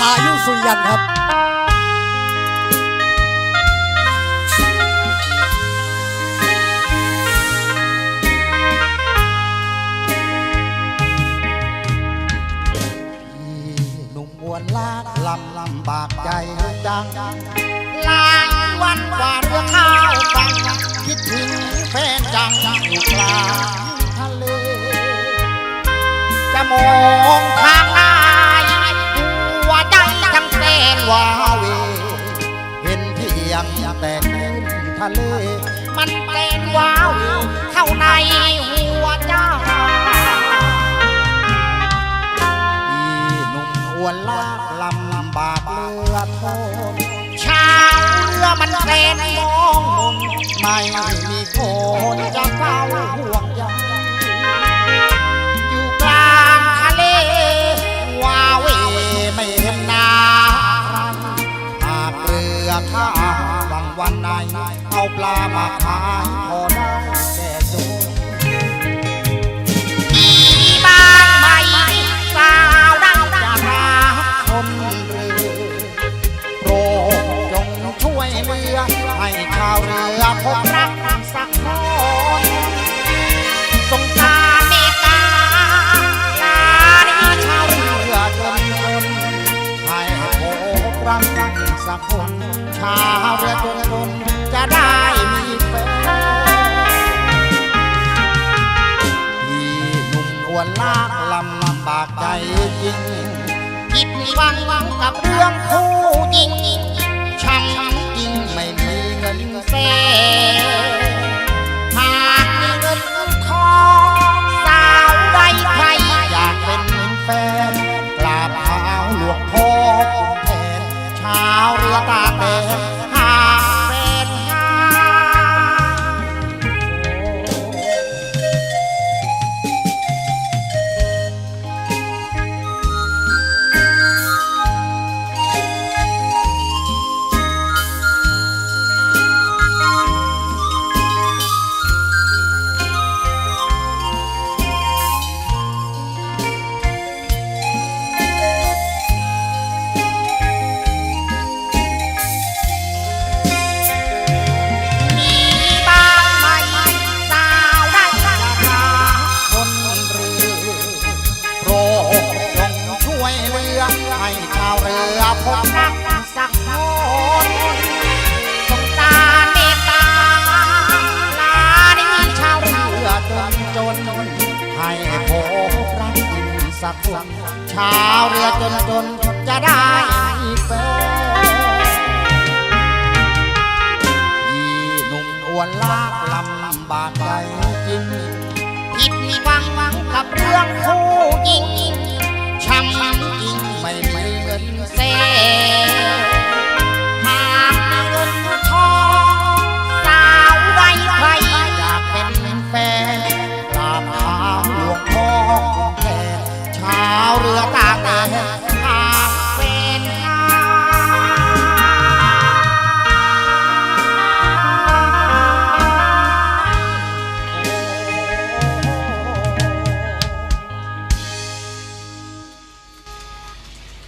พายุสุริยันครับหนุ่มวนลาลำลำบากใจจังหลายวันกว่าเรือข้าวฟังคิดถึงแฟนจังอยู่กลางทะเล จะมองทางหนหั วาเว เห็นเพียงแต่แค่ทะเล มัน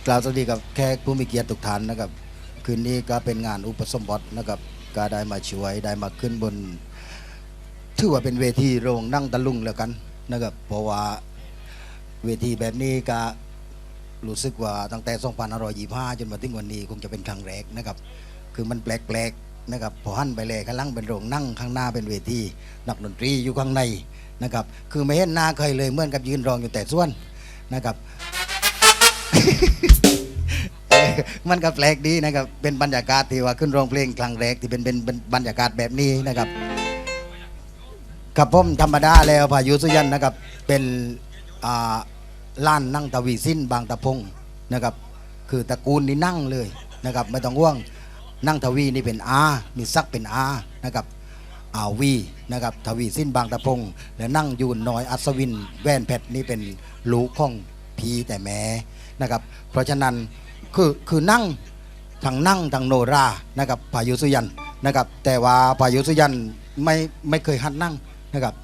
กล่าวสวัสดีกับแขกผู้มีเกียรติทุกท่านนะครับ คืนนี้ก็เป็นงานอุปสมบทนะครับก็ได้มาช่วยได้มาขึ้นบน ถือว่าเป็นเวทีโรงนั่งตะลุงแล้วกันนะครับเพราะว่าเวทีแบบนี้ก็รู้สึกว่าตั้งแต่2525จนมาถึงวันนี้คงจะเป็นครั้งแรกนะครับ คือมันแปลกๆนะครับพอหันไปเลยข้างล่างเป็นโรงนั่งข้างหน้าเป็นเวทีนักดนตรีอยู่ข้างในนะครับ คือไม่เห็นหน้าใครเลยเหมือนกับยืนรองอยู่แต่ส่วนนะครับ มันก็แปลกดีนะครับ เป็นบรรยากาศที่ว่าขึ้นร้องเพลงครั้งแรกที่เป็นเป็นเป็นบรรยากาศแบบนี้นะครับกับผมธรรมดาแล้วพายุสุยันนะครับเป็นอ่าล้านนั่งทวีสิ้นบางตะพงนะครับคือตระกูลนี้นั่งเลยนะครับไม่ต้องห่วงนั่งทวีนี่เป็นอามีซักเป็นอานะครับอาวีนะครับทวีสิ้นบางตะพงและนั่งยูนน้อยอัศวิน แว่นเพชรนี่เป็นลูกของพีแต่แม นะครับ เพราะฉะนั้นคือคือนั่งทางนั่งทางโนรานะครับพายุสุยันนะครับ แต่ว่าพายุสุยันไม่ไม่เคยหัดนั่งนะครับ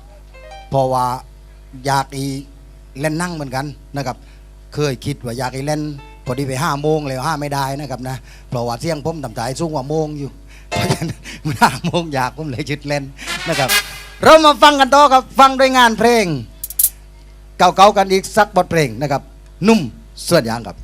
เพราะว่าอยากอีเล่นนั่งเหมือนกันนะครับ เคยคิดว่าอยากอีเล่นพอดีไปห้าโมงแล้วห้าไม่ได้นะครับนะเพราะว่าเสี่ยงผมต่ำใจสูงกว่าโมงอยู่เพราะฉะนั้นห้าโมงอยากผมเลยชุดเล่นนะครับ เรามาฟังกันต่อครับฟังด้วยงานเพลง เก่าๆกันอีกสักบทเพลงนะครับ นุ่ม ส่วนยังครับ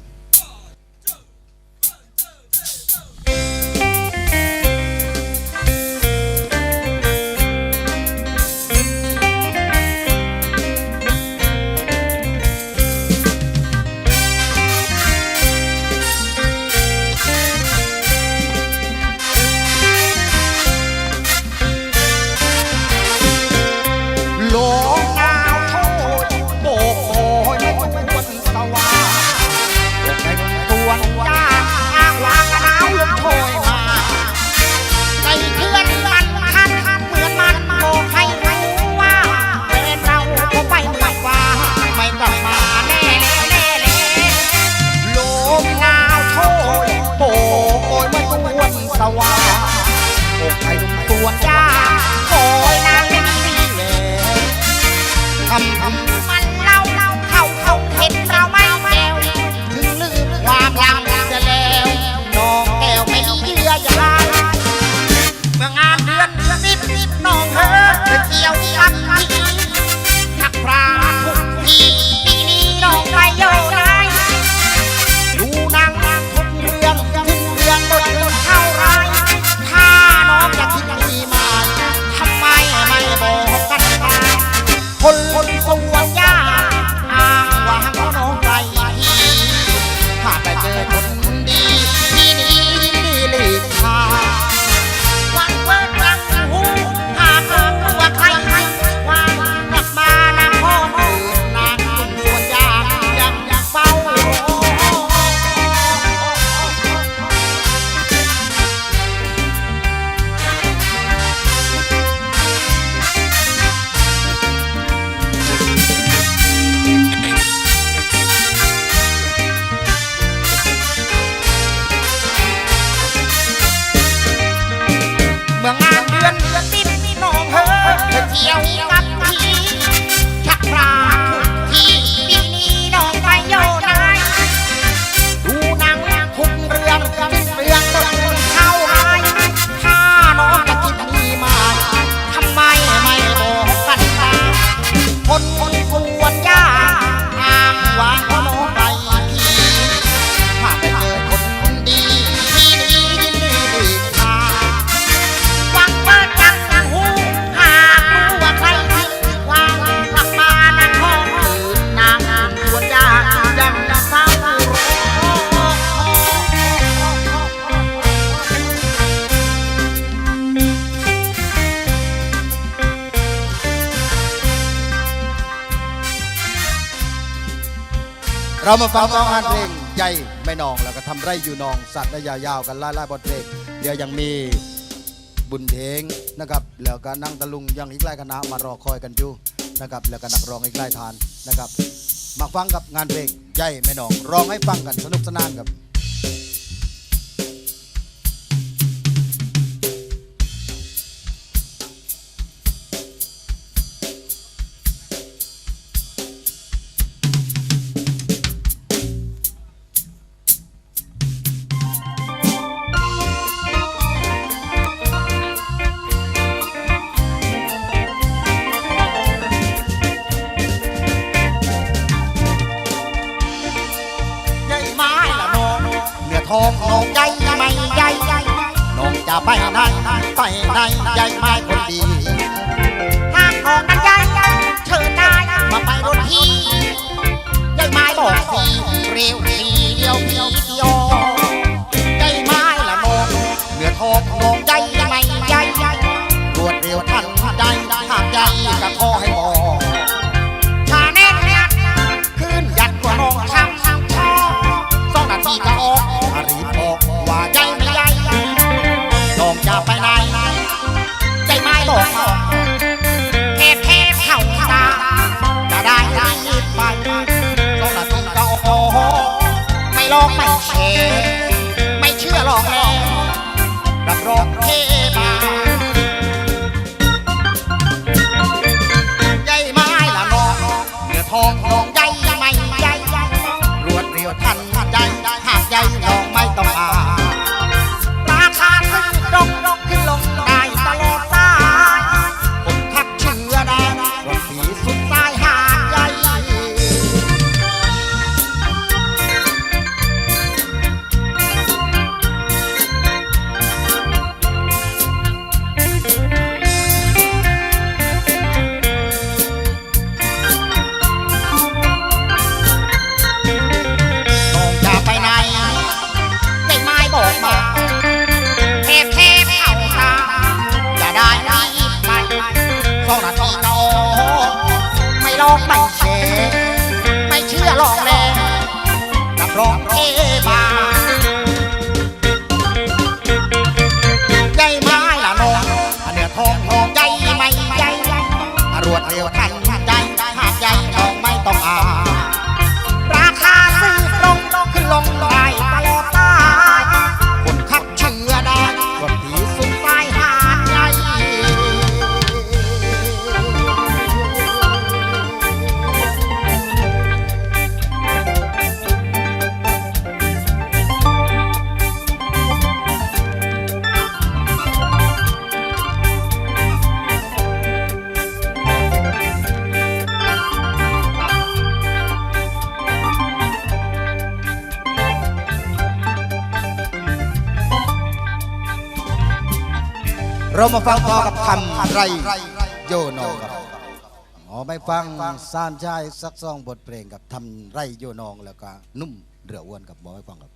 what เรามาฟังน้องอันเพลงใหญ่ไม่นองแล้วก็ทำไร่อยู่นอง สัตว์ระยยาวกันล่าล่าบทเพลงเดี๋ยวยังมีบุญเทงนะครับแล้วก็นั่งตะลุงยังอีกไล่คณะมารอคอยกันอยู่นะครับแล้วก็นักร้องอีกไล่ทานนะครับ มาฟังกับงานเพลงใหญ่ไม่นองร้องให้ฟังกันสนุกสนานกับ ลอไม่เชื่อไม่เชื่อหรอกแล้รับรองเท เรามาฟังต่อกับทำไรโยนองครับหมอไม่ฟังซานชายสักซองบทเพลงกับทำไรโยนองแล้วก็นุ่มเรืออ้วนกับหมอไม่ฟังครับ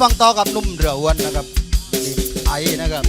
ฟังต่อกับนุ่มเรือวนนะครับไอนะครับ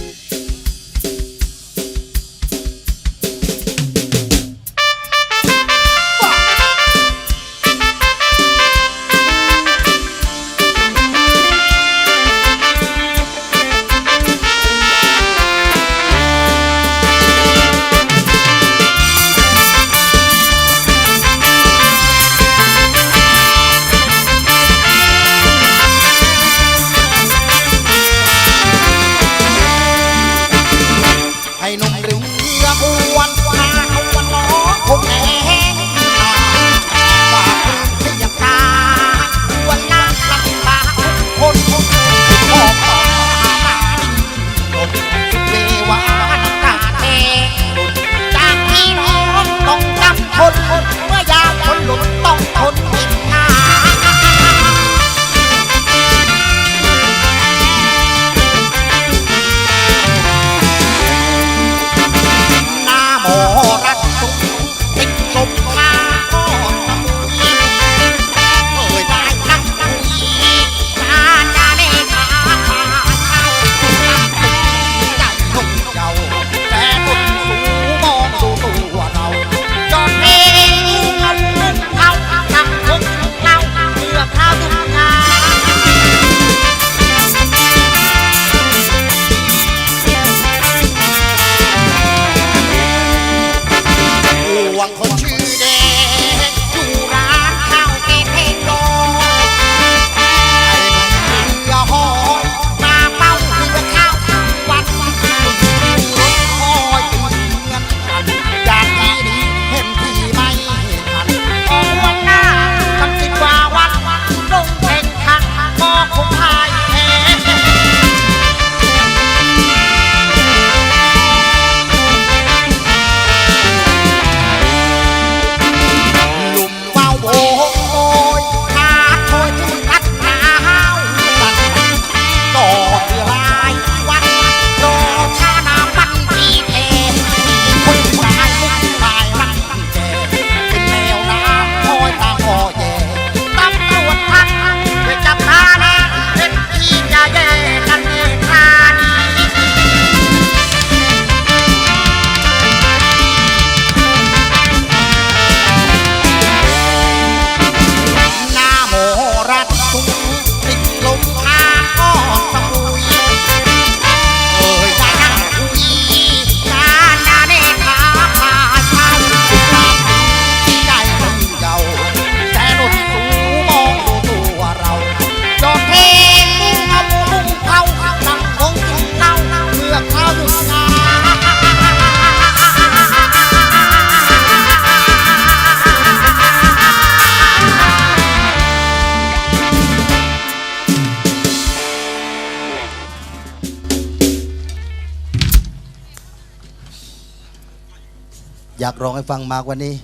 รองให้ฟังมากว่านี้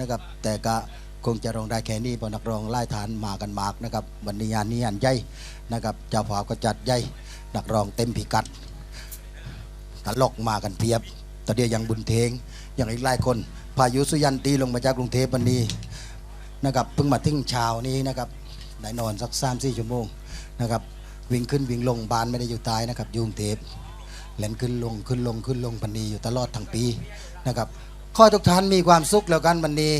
นะครับ แต่ก็คงจะร้องได้แค่นี้เพราะนักร้องไล่ฐานมากันมากนะครับวันนี้งานนี้งานใหญ่นะครับเจ้าภาพก็จัดใหญ่นักร้องเต็มพิกัดตลกมากันเพียบตอนเดียวยังบุญเทงยังอีกหลายคนพายุสุยันตีลงมาจากกรุงเทพวันนี้นะครับเพิ่งมาถึงเช้านี้นะครับได้นอนสักสามสี่ชั่วโมงนะครับวิ่งขึ้นวิ่งลงบานไม่ได้อยู่ตายนะครับยุงเทพเล่นขึ้นลงขึ้นลงขึ้นลงพันนีอยู่ตลอดทั้งปีนะครับ ข้อทุกท่านมีความสุขแล้วกันวันนี้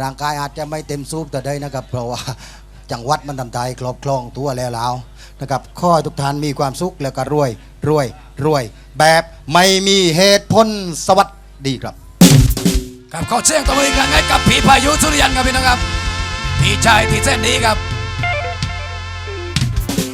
ร่างกายอาจจะไม่เต็มสูบแต่ได้นะครับ เพราะว่าจังหวัดมันทำใจครอบครองตัวแล้วแล้วนะครับข้อทุกท่านมีความสุขแล้วก็รวยรวยรวย แบบไม่มีเหตุผลสวัสดีครับครับขอเชียงตัวมืออีกครั้งให้กับพี่พายุสุริยันครับพี่น้องครับพี่ชายที่เส้นนี้ครับ